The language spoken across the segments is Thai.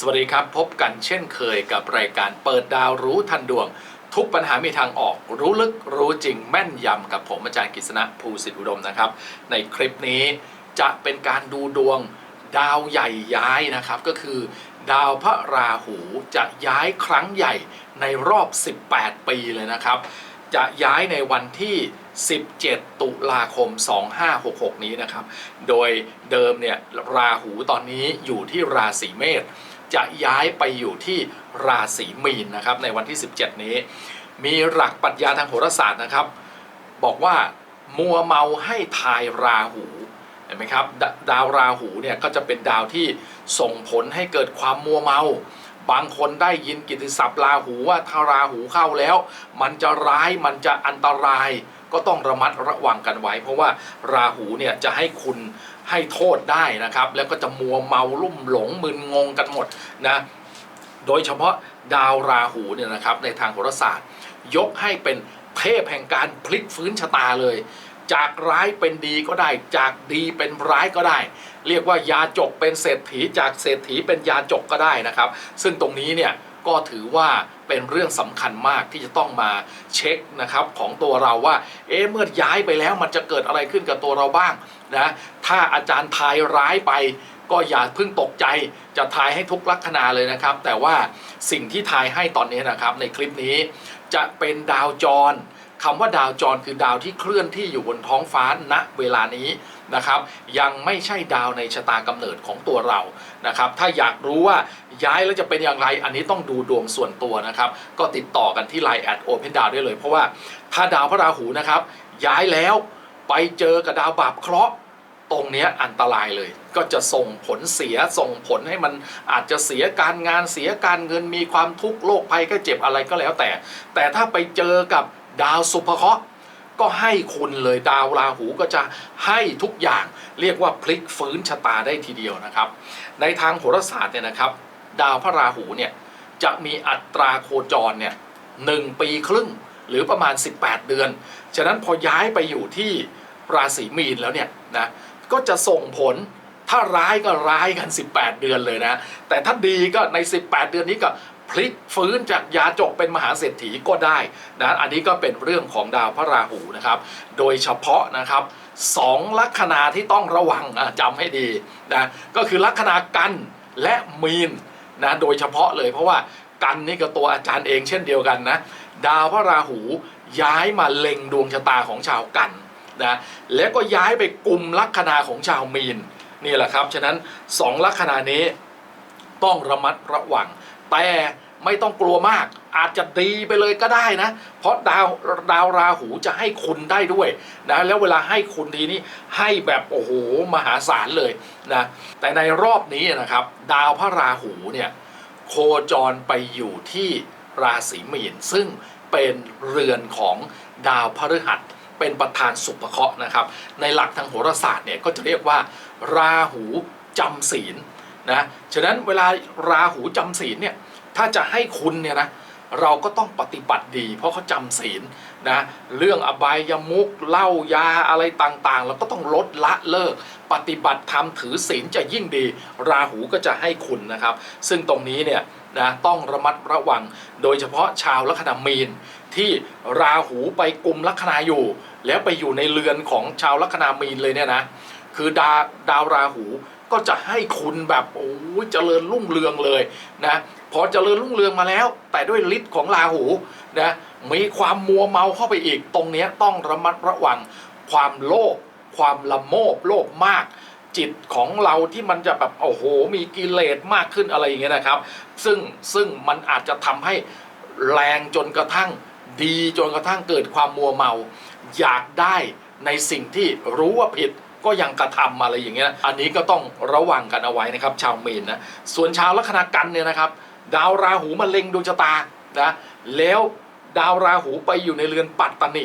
สวัสดีครับ พบกันเช่นเคยกับรายการเปิดดาวรู้ทันดวง ทุกปัญหามีทางออก รู้ลึกรู้จริงแม่นยำกับผมอาจารย์กฤษณะภูสิทธิอุดมนะครับ ในคลิปนี้จะเป็นการดูดวงดาวใหญ่ย้ายนะครับ ก็คือ ดาวพระราหูจะย้ายครั้งใหญ่ในรอบ 18 ปีเลยนะครับ จะย้ายในวันที่ 17 ตุลาคม 2566 นี้นะครับ โดยเดิมเนี่ยราหูตอนนี้อยู่ที่ราศีเมษ จะย้ายไปอยู่ที่ราศีมีนนะครับในวันที่ 17 นี้ มีหลักปรัชญาทางโหราศาสตร์นะครับ บอกว่ามัวเมาให้ทายราหูเห็นไหมครับดดาวราหูเนี่ยก็จะเป็นดาวที่ส่งผลให้เกิดความมัวเมา บางคนได้ยินกิตติศัพท์ราหูว่าถ้าราหูเข้าแล้ว มันจะร้ายมันจะอันตราย ก็ต้องระมัดระวังกันไว้ เพราะว่าราหูเนี่ยจะให้คุณ ให้โทษได้นะครับ แล้วก็จะมัวเมาลุ่มหลงมึนงงกันหมดนะโดยเฉพาะดาวราหูเนี่ยนะครับในทางโหราศาสตร์ ยกให้เป็นเทพแห่งการพลิกฟื้นชะตาเลย จากร้ายเป็นดีก็ได้ จากดีเป็นร้ายก็ได้ เรียกว่ายาจกเป็นเศรษฐีจากเศรษฐีเป็นยาจกก็ได้นะครับ ซึ่งตรงนี้เนี่ยก็ถือว่าเป็นเรื่องสำคัญมากที่จะต้องมาเช็คนะครับของตัวเราว่า เอ๊ะเมื่อย้ายไปแล้วมันจะเกิดอะไรขึ้นกับตัวเราบ้างนะ ถ้าอาจารย์ทายร้ายไป ก็อย่าเพิ่งตกใจจะทายให้ทุกลัคนาเลยนะครับ แต่ว่าสิ่งที่ทายให้ตอนนี้นะครับ ในคลิปนี้จะเป็นดาวจรคำว่าดาวจรคือดาวที่เคลื่อนที่อยู่บนท้องฟ้าณเวลานี้นะครับ ยังไม่ใช่ดาวในชะตากำเนิดของตัวเรานะครับ ถ้าอยากรู้ว่าย้ายแล้วจะเป็นอย่างไร อันนี้ต้องดูดวงส่วนตัวนะครับ ก็ติดต่อกันที่ Line แอดโอเพนดาวได้เลย เพราะว่าถ้าดาวพระราหูนะครับ ย้ายแล้วไปเจอกับดาวบาปเคราะห์ ตรงนี้อันตรายเลย ก็จะส่งผลเสียส่งผลให้มันอาจจะเสียการงานเสียการเงินมีความทุกข์โรคภัยก็เจ็บอะไรก็แล้วแต่ แต่ถ้าไปเจอกับดาวสุภเคราะห์ก็ให้คุณเลยดาวราหูก็จะให้ทุกอย่างเรียกว่าพลิกฟื้นชะตาได้ทีเดียวนะครับ ในทางโหราศาสตร์เนี่ยนะครับ ดาวพระราหูเนี่ยจะมีอัตราโคจรเนี่ยหนึ่งปีครึ่งหรือประมาณ 18 เดือน ฉะนั้นพอย้ายไปอยู่ที่ราศีมีนแล้วเนี่ยนะ ก็จะส่งผลถ้าร้ายก็ร้ายกัน 18 เดือนเลยนะ แต่ถ้าดีก็ใน 18 เดือนนี้ก็พลิกฟื้นจากยาจกเป็นมหาเศรษฐีก็ได้นะอันนี้ก็เป็นเรื่องของดาวพระราหูนะครับ โดยเฉพาะนะครับสองลัคนาที่ต้องระวังจำให้ดีนะก็คือลัคนากันและมีนนะโดยเฉพาะเลยเพราะว่ากันนี่ก็ตัวอาจารย์เองเช่นเดียวกันนะ ดาวพระราหูย้ายมาเล็งดวงชะตาของชาวกัน นะแล้วก็ย้ายไปกลุ่มลัคนาของชาวมีนนี่แหละครับ ฉะนั้นสองลัคนานี้ต้องระมัดระวัง แต่ไม่ต้องกลัวมาก อาจจะดีไปเลยก็ได้นะ เพราะดาวดาวราหูจะให้คุณได้ด้วยนะแล้วเวลาให้คุณทีนี้ให้แบบโอ้โหมหาศาลเลยนะแต่ในรอบนี้นะครับ ดาวพระราหูเนี่ยโคจรไปอยู่ที่ราศีมีนซึ่งเป็นเรือนของดาวพฤหัส เป็นประธานสุภเคราะห์นะครับ ในหลักทางโหราศาสตร์เนี่ยก็จะเรียกว่า ราหูจำศีลนะฉะนั้นเวลาราหูจำศีลเนี่ยถ้าจะให้คุณเนี่ยนะเราก็ต้องปฏิบัติดี เพราะเขาจำศีลนะเรื่องอบายมุกเหล้ายาอะไรต่างๆ เราก็ต้องลดละเลิก ปฏิบัติธรรมถือศีลจะยิ่งดี ราหูก็จะให้คุณนะครับ ซึ่งตรงนี้เนี่ยนะต้องระมัดระวัง โดยเฉพาะชาวลัคนามีนที่ราหูไปกลุ่มลัคนาอยู่ แล้วไปอยู่ในเรือนของชาวลัคนามีนเลยเนี่ยนะ คือดาดาวราหูก็จะให้คุณแบบโอ้ยเจริญรุ่งเรืองเลยนะพอเจริญรุ่งเรืองมาแล้ว แต่ด้วยฤทธิ์ของราหูนะมีความมัวเมาเข้าไปอีกตรงนี้ต้องระมัดระวังความโลภความละโมบโลภมาก จิตของเราที่มันจะแบบโอ้โห มีกิเลสมากขึ้นอะไรอย่างเงี้ยนะครับ ซึ่งซึ่งมันอาจจะทำให้แรงจนกระทั่งดีจนกระทั่งเกิดความมัวเมา อยากได้ในสิ่งที่รู้ว่าผิดก็ยังกระทำอะไรอย่างเงี้ย อันนี้ก็ต้องระวังกันเอาไว้นะครับ ชาวเมนนะ ส่วนชาวลัคนากันเนี่ยนะครับ ดาวราหูมาเล็งดวงชะตานะแล้วดาวราหูไปอยู่ในเรือนปัตตนิ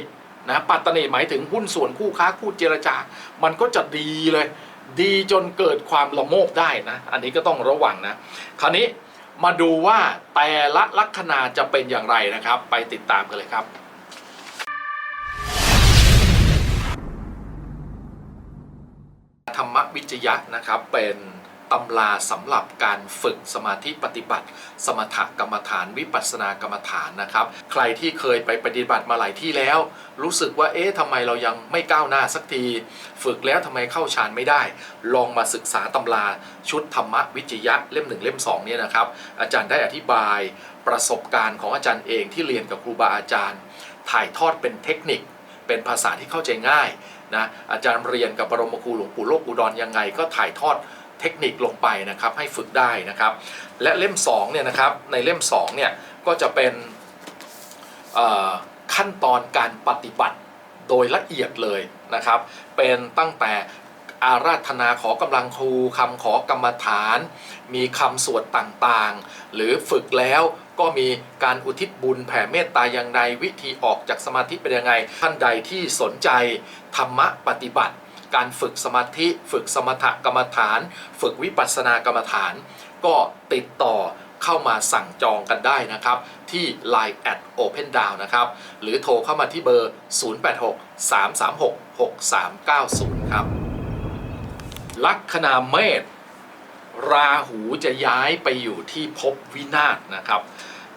นะปัตตนิหมายถึงหุ้นส่วนคู่ค้าคู่เจรจา มันก็จะดีเลย ดีจนเกิดความละโมบได้นะ อันนี้ก็ต้องระวังนะ คราวนี้มาดูว่าแต่ละลัคนาจะเป็นอย่างไรนะครับ ไปติดตามกันเลยครับ มวิจยะนะครับเป็นตำราสำหรับการฝึกสมาธิปฏิบัติ สมถกรรมฐานวิปัสสนากรรมฐานนะครับ ใครที่เคยไปปฏิบัติมาหลายที่แล้ว รู้สึกว่าเอ๊ะทำไมเรายังไม่ก้าวหน้าสักที ฝึกแล้วทำไมเข้าฌานไม่ได้ ลองมาศึกษาตำราชุดธรรมวิจยะเล่มหนึ่งเล่มสองเนี่ยนะครับ อาจารย์ได้อธิบายประสบการณ์ของอาจารย์เองที่เรียนกับครูบาอาจารย์ ถ่ายทอดเป็นเทคนิค เป็นภาษาที่เข้าใจง่ายนะอาจารย์เรียนกับบรมครูหลวงปู่โลกอุดรยังไง ก็ถ่ายทอดเทคนิคลงไปนะครับให้ฝึกได้นะครับ และเล่ม2เนี่ยนะครับในเล่ม2เนี่ยก็จะเป็นขั้นตอนการปฏิบัติโดยละเอียดเลยนะครับ เป็นตั้งแต่อาราธนาขอกำลังครูคำขอกรรมฐาน มีคำสวดต่างๆ หรือฝึกแล้ว ก็มีการอุทิศบุญแผ่เมตตาอย่างไรวิธีออกจากสมาธิเป็นยังไง ท่านใดที่สนใจธรรมะปฏิบัติ การฝึกสมาธิ ฝึกสมถกรรมฐาน ฝึกวิปัสสนากรรมฐาน ก็ติดต่อเข้ามาสั่งจองกันได้นะครับ ที่ Line at Open Down นะครับ หรือโทรเข้ามาที่เบอร์ 086 336 6390 ครับ ลัคนาเมษ ราหูจะย้ายไปอยู่ที่ภพวินาศนะครับ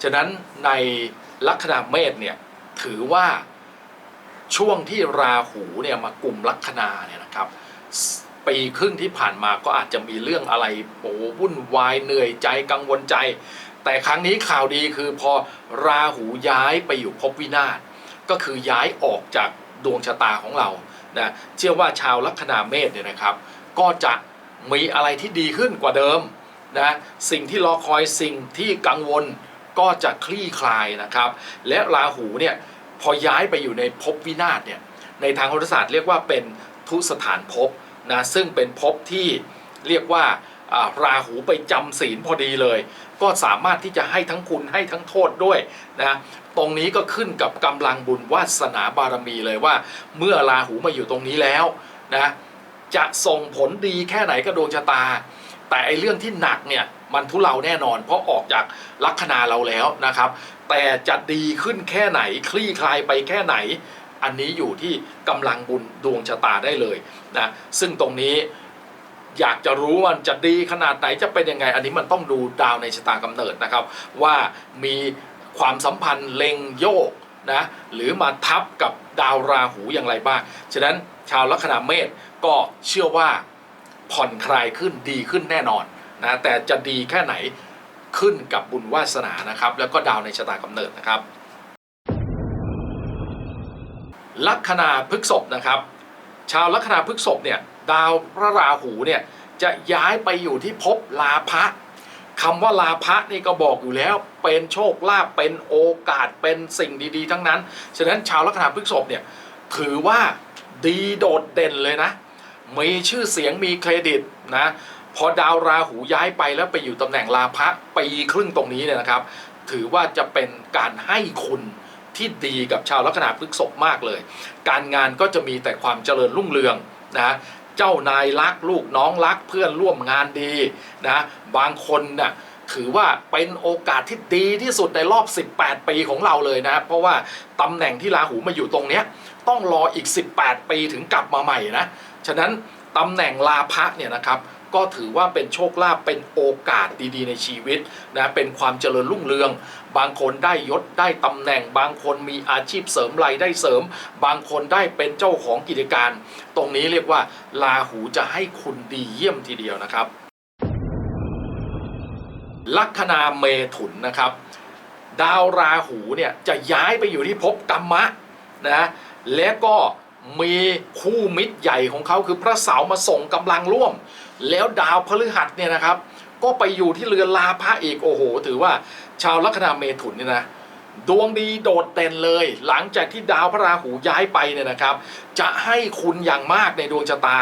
ฉะนั้นในลัคนาเมษเนี่ยถือว่าช่วงที่ราหูเนี่ยมากลุ่มลัคนาเนี่ยนะครับปีครึ่งที่ผ่านมาก็อาจจะมีเรื่องอะไรโอ้วุ่นวายเหนื่อยใจกังวลใจ แต่ครั้งนี้ข่าวดีคือพอราหูย้ายไปอยู่ภพวินาศก็คือย้ายออกจากดวงชะตาของเรานะเชื่อว่าชาวลัคนาเมษเนี่ยนะครับ ก็จะ มีอะไรที่ดีขึ้นกว่าเดิมนะสิ่งที่รอคอยสิ่งที่กังวลก็จะคลี่คลายนะครับ และราหูเนี่ยพอย้ายไปอยู่ในภพวินาศเนี่ยในทางโหราศาสตร์เรียกว่าเป็นทุสถานภพนะซึ่งเป็นภพที่เรียกว่าอ่าราหูไปจำศีลพอดีเลย ก็สามารถที่จะให้ทั้งคุณให้ทั้งโทษด้วยนะตรงนี้ก็ขึ้นกับกำลังบุญวาสนาบารมีเลยว่า เมื่อราหูมาอยู่ตรงนี้แล้วนะ จะส่งผลดีแค่ไหนกับดวงชะตา แต่ไอเรื่องที่หนักเนี่ยมันทุเลาแน่นอน เพราะออกจากลัคนาเราแล้วนะครับ แต่จะดีขึ้นแค่ไหนคลี่คลายไปแค่ไหน อันนี้อยู่ที่กำลังบุญดวงชะตาได้เลยนะซึ่งตรงนี้อยากจะรู้ว่ามันจะดีขนาดไหนจะเป็นยังไง อันนี้มันต้องดูดาวในชะตากำเนิดนะครับ ว่ามีความสัมพันธ์เล็งโยกนะหรือมาทับกับดาวราหูอย่างไรบ้าง ฉะนั้นชาวลัคนาเมษ ก็เชื่อว่าผ่อนคลายขึ้นดีขึ้นแน่นอนนะแต่จะดีแค่ไหนขึ้นกับบุญวาสนานะครับ แล้วก็ดาวในชะตากำเนิดนะครับ ลัคนาพฤกษภนะครับ ชาวลัคนาพฤกษภเนี่ยดาวพระราหูเนี่ยจะย้ายไปอยู่ที่ภพลาภะคำว่าลาภะนี่ก็บอกอยู่แล้วเป็นโชคลาภเป็นโอกาสเป็นสิ่งดีๆ ทั้งนั้น ฉะนั้นชาวลัคนาพฤกษภเนี่ยถือว่าดีโดดเด่นเลยนะ มีชื่อเสียงมีเครดิตนะพอดาวราหูย้ายไปแล้วไปอยู่ตำแหน่งลาภะปีครึ่งตรงนี้เนี่ยนะครับ ถือว่าจะเป็นการให้คุณที่ดีกับชาวลัคนาพฤกษภมากเลย การงานก็จะมีแต่ความเจริญรุ่งเรืองนะเจ้านายรักลูกน้องรักเพื่อนร่วมงานดีนะบางคนน่ะถือว่าเป็นโอกาสที่ดีที่สุดในรอบ 18 ปีของเราเลยนะ เพราะว่าตำแหน่งที่ราหูมาอยู่ตรงเนี้ยต้องรออีก 18 ปีถึงกลับมาใหม่นะ ฉะนั้นตำแหน่งลาภะเนี่ยนะครับก็ถือว่าเป็นโชคลาภเป็นโอกาสดีๆ ในชีวิตนะเป็นความเจริญรุ่งเรือง บางคนได้ยศได้ตำแหน่ง บางคนมีอาชีพเสริมรายได้เสริม บางคนได้เป็นเจ้าของกิจการ ตรงนี้เรียกว่าลาหูจะให้คุณดีเยี่ยมทีเดียวนะครับ ลัคนาเมถุนนะครับ ดาวราหูเนี่ยจะย้ายไปอยู่ที่ภพกรรมะนะและก็ มีคู่มิตรใหญ่ของเขาคือพระเสาร์มาส่งกำลังร่วม แล้วดาวพฤหัสเนี่ยนะครับ ก็ไปอยู่ที่เรือนลาภะอีกโอ้โห ถือว่าชาวลัคนาเมถุนเนี่ยนะดวงดีโดดเด่นเลย หลังจากที่ดาวพระราหูย้ายไปเนี่ยนะครับ จะให้คุณอย่างมากในดวงชะตา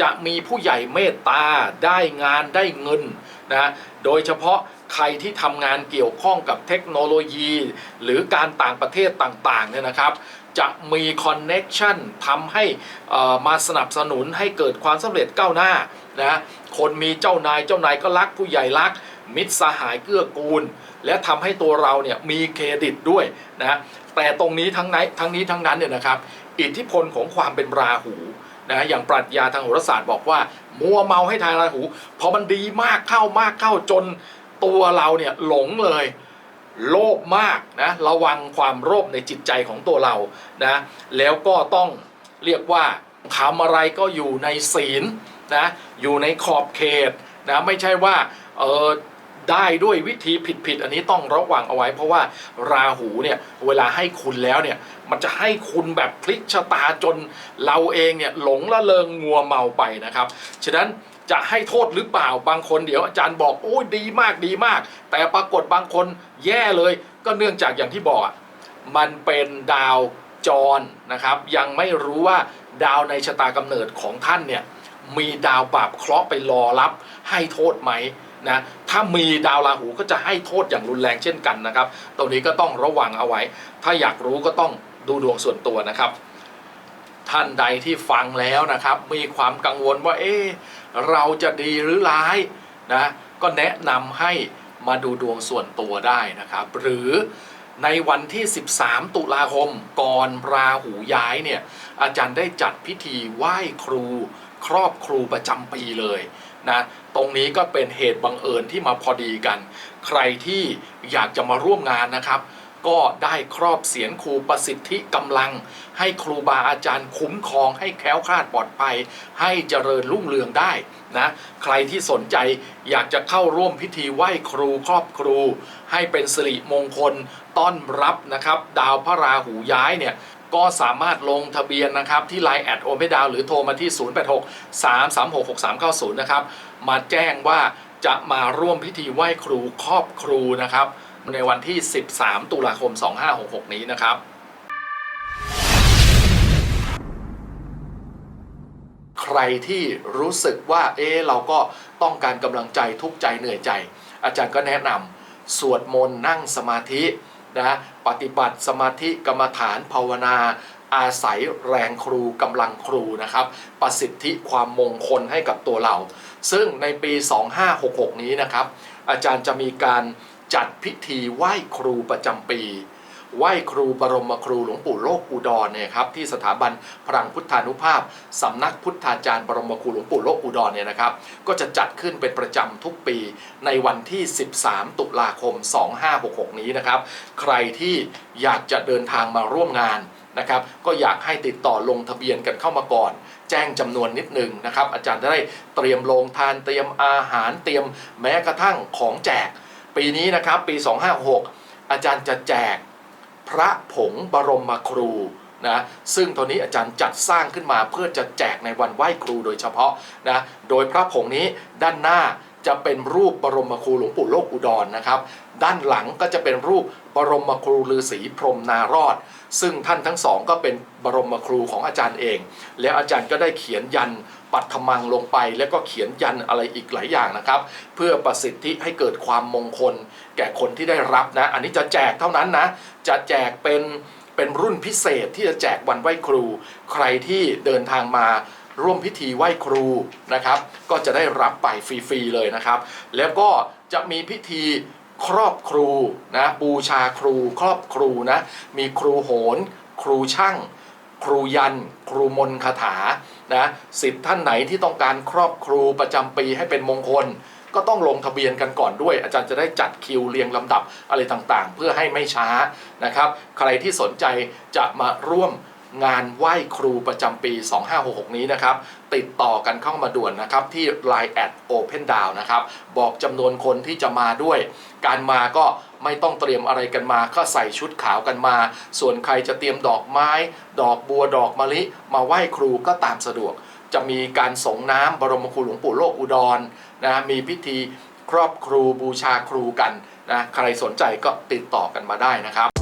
จะมีผู้ใหญ่เมตตาได้งานได้เงินนะโดยเฉพาะใครที่ทำงานเกี่ยวข้องกับเทคโนโลยี หรือการต่างประเทศต่างๆเนี่ยนะครับ จะมีคอนเน็ชันทำให้มาสนับสนุนให้เกิดความสำเร็จก้าวหน้านะคนมีเจ้านายเจ้านายก็รักผู้ใหญ่รัก มิตรสหายเกื้อกูล และทำให้ตัวเราเนี่ยมีเครดิตด้วยนะแต่ตรงนี้ทั้งนั้นทั้งนี้ทั้งนั้นเนี่ยนะครับอิทธิพลของความเป็นราหูนะอย่างปรัชญาทางโหราศาสตร์บอกว่า มัวเมาให้ทายราหูพอมันดีมากเข้ามากเข้าจนตัวเราเนี่ยหลงเลย โลภมากนะระวังความโลภในจิตใจของตัวเรานะแล้วก็ต้องเรียกว่าทำอะไรก็อยู่ในศีลนะอยู่ในขอบเขตนะไม่ใช่ว่าเออได้ด้วยวิธีผิดๆอันนี้ต้องระวังเอาไว้ เพราะว่าราหูเนี่ยเวลาให้คุณแล้วเนี่ยมันจะให้คุณแบบพลิกชะตาจนเราเองเนี่ยหลงละเลงงัวเมาไปนะครับ ฉะนั้น จะให้โทษหรือเปล่าบางคนเดี๋ยวอาจารย์บอกโอ้ยดีมากดีมาก แต่ปรากฏบางคนแย่เลย ก็เนื่องจากอย่างที่บอกอะมันเป็นดาวจรนะครับ ยังไม่รู้ว่าดาวในชะตากำเนิดของท่านเนี่ยมีดาวบาปเคราะห์ไปรอรับให้โทษไหมนะถ้ามีดาวราหูก็จะให้โทษอย่างรุนแรงเช่นกันนะครับตรงนี้ก็ต้องระวังเอาไว้ ถ้าอยากรู้ก็ต้องดูดวงส่วนตัวนะครับ ท่านใดที่ฟังแล้วนะครับ มีความกังวลว่าเอ๊ะ เราจะดีหรือร้ายนะก็แนะนำให้มาดูดวงส่วนตัวได้นะครับ หรือในวันที่ 13 ตุลาคมก่อนราหูย้ายเนี่ยอาจารย์ได้จัดพิธีไหว้ครู ครอบครูประจำปีเลยนะตรงนี้ก็เป็นเหตุบังเอิญที่มาพอดีกัน ใครที่อยากจะมาร่วมงานนะครับ ก็ได้ครอบเสียนครูประสิทธิกำลัง ให้ครูบาอาจารย์คุ้มครองให้แคล้วคลาดปลอดภัย ให้เจริญรุ่งเรืองได้นะใครที่สนใจอยากจะเข้าร่วมพิธีไหว้ครูครอบครู ให้เป็นสิริมงคลต้อนรับนะครับ ดาวพระราหูย้ายเนี่ยก็สามารถลงทะเบียนนะครับ ที่ Line แอดโอเมดาวหรือโทรมาที่ 086 336 6390 นะครับ มาแจ้งว่าจะมาร่วมพิธีไหว้ครูครอบครูนะครับ ในวันที่ 13 ตุลาคม 2566 นี้นะครับใครที่รู้สึกว่าเอ๊เราก็ต้องการกำลังใจทุกใจเหนื่อยใจ อาจารย์ก็แนะนำสวดมนต์นั่งสมาธินะปฏิบัติสมาธิกรรมฐานภาวนา อาศัยแรงครูกำลังครูนะครับ ประสิทธิความมงคลให้กับตัวเรา ซึ่งในปี 2566 นี้นะครับ อาจารย์จะมีการ จัดพิธีไหว้ครูประจำปี ไหว้ครูบรมครูหลวงปู่โลกอุดรเนี่ยครับที่สถาบันพลังพุทธานุภาพสำนักพุทธาจารย์บรมครูหลวงปู่โลกอุดรเนี่ยนะครับ ก็จะจัดขึ้นเป็นประจำทุกปีในวันที่ 13 ตุลาคม 2566 นี้นะครับ ใครที่อยากจะเดินทางมาร่วมงานนะครับก็อยากให้ติดต่อลงทะเบียนกันเข้ามาก่อน แจ้งจำนวนนิดหนึ่งนะครับ อาจารย์จะได้เตรียมโรงทานเตรียมอาหารเตรียมแม้กระทั่งของแจก ปีนี้นะครับปี 256 อาจารย์จะแจกพระผงบรมครูนะซึ่งตัวนี้อาจารย์จัดสร้างขึ้นมาเพื่อจะแจกในวันไหว้ครูโดยเฉพาะนะโดยพระผงนี้ด้านหน้าจะเป็นรูปบรมครูหลวงปู่โลกอุดรนะครับ ด้านหลังก็จะเป็นรูป บรมครูฤาษีพรมนารอด ซึ่งท่านทั้งสองก็เป็นบรมครูของอาจารย์เอง แล้วอาจารย์ก็ได้เขียนยันปัทมังลงไป แล้วก็เขียนยันอะไรอีกหลายอย่างนะครับ เพื่อประสิทธิให้เกิดความมงคล แก่คนที่ได้รับนะ อันนี้จะแจกเท่านั้นนะ จะแจกเป็นเป็นรุ่นพิเศษที่จะแจกวันไหว้ครู ใครที่เดินทางมาร่วมพิธีไหว้ครูนะครับ ก็จะได้รับไปฟรีๆเลยนะครับ แล้วก็จะมีพิธี ครอบครูนะบูชาครูครอบครูนะมีครูโหน ครูช่าง ครูยัน ครูมนคาถานะสิทธิ์ท่านไหนที่ต้องการครอบครูประจำปีให้เป็นมงคล ก็ต้องลงทะเบียนกันก่อนด้วย อาจารย์จะได้จัดคิวเรียงลำดับอะไรต่างๆ เพื่อให้ไม่ช้านะครับ ใครที่สนใจจะมาร่วม งานไหว้ครูประจำปี 2566 นี้นะครับ ติดต่อกันเข้ามาด่วนนะครับ ที่ Line แอด Open Down นะครับ บอกจำนวนคนที่จะมาด้วย การมาก็ไม่ต้องเตรียมอะไรกันมาก็ใส่ชุดขาวกันมา ส่วนใครจะเตรียมดอกไม้ ดอกบัวดอกมะลิ มาไหว้ครูก็ตามสะดวก จะมีการสงน้ำบรมครูหลวงปู่โลกอุดรนะมีพิธีครอบครูบูชาครูกันนะใครสนใจก็ติดต่อกันมาได้นะครับ